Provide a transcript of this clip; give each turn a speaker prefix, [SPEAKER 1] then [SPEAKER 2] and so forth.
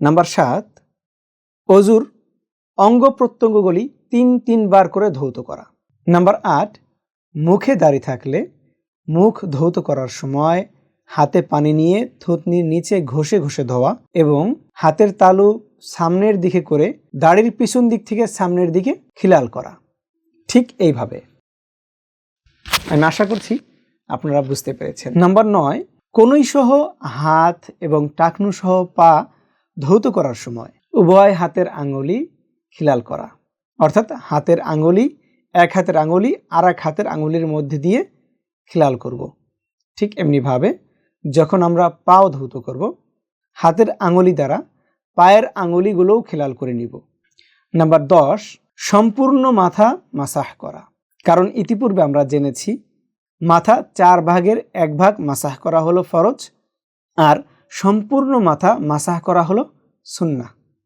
[SPEAKER 1] Number সাত, অজুর অঙ্গ প্রত্যঙ্গগুলি তিন তিনবার করে ধৌত করা। নাম্বার আট, মুখে দাঁড়িয়ে থাকলে মুখ ধৌত করার সময় হাতে পানি নিয়ে থুতনির নিচে ঘষে ঘষে ধোয়া এবং হাতের তালু সামনের দিকে করে দাড়ির পিছন দিক থেকে সামনের দিকে খিলাল করা। ঠিক এইভাবে। আমি আশা করছি আপনারা বুঝতে পেরেছেন। নাম্বার নয়, কনুই সহ হাত এবং টাকনু সহ পা ধৌত করার সময় উভয় হাতের আঙুলি খিলাল করা। অর্থাৎ হাতের আঙুলি, এক হাতের আঙুলি আর এক হাতের আঙুলির মধ্যে দিয়ে খিলাল করব। ঠিক এমনিভাবে যখন আমরা পাও ধৌত করব, হাতের আঙুলি দ্বারা পায়ের আঙুলিগুলোও খেলাল করে নিব। নাম্বার দশ, সম্পূর্ণ মাথা মাসাহ করা। কারণ ইতিপূর্বে আমরা জেনেছি, মাথা চার ভাগের এক ভাগ মাসাহ করা হলো ফরজ, আর সম্পূর্ণ মাথা মাসাহ করা হলো সুন্না